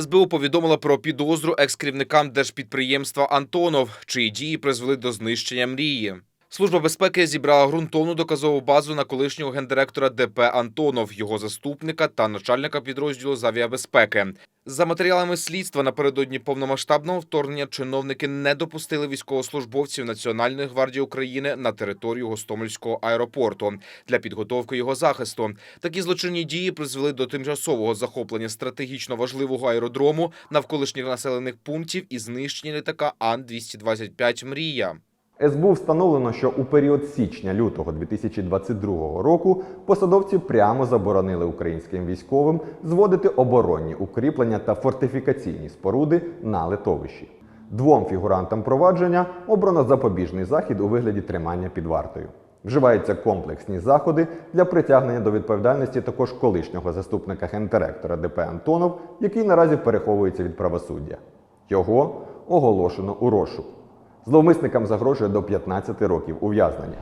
СБУ повідомила про підозру екс-керівникам держпідприємства Антонов, чиї дії призвели до знищення мрії. Служба безпеки зібрала ґрунтовну доказову базу на колишнього гендиректора ДП Антонов, його заступника та начальника підрозділу з авіабезпеки. За матеріалами слідства напередодні повномасштабного вторгнення чиновники не допустили військовослужбовців Національної гвардії України на територію Гостомельського аеропорту для підготовки його захисту. Такі злочинні дії призвели до тимчасового захоплення стратегічно важливого аеродрому навколишніх населених пунктів і знищення літака Ан-225 «Мрія». СБУ встановлено, що у період січня-лютого 2022 року посадовці прямо заборонили українським військовим зводити оборонні укріплення та фортифікаційні споруди на литовищі. Двом фігурантам провадження обрано запобіжний захід у вигляді тримання під вартою. Вживаються комплексні заходи для притягнення до відповідальності також колишнього заступника гендиректора ДП Антонов, який наразі переховується від правосуддя. Його оголошено у розшук. Зловмисникам загрожує до 15 років ув'язнення.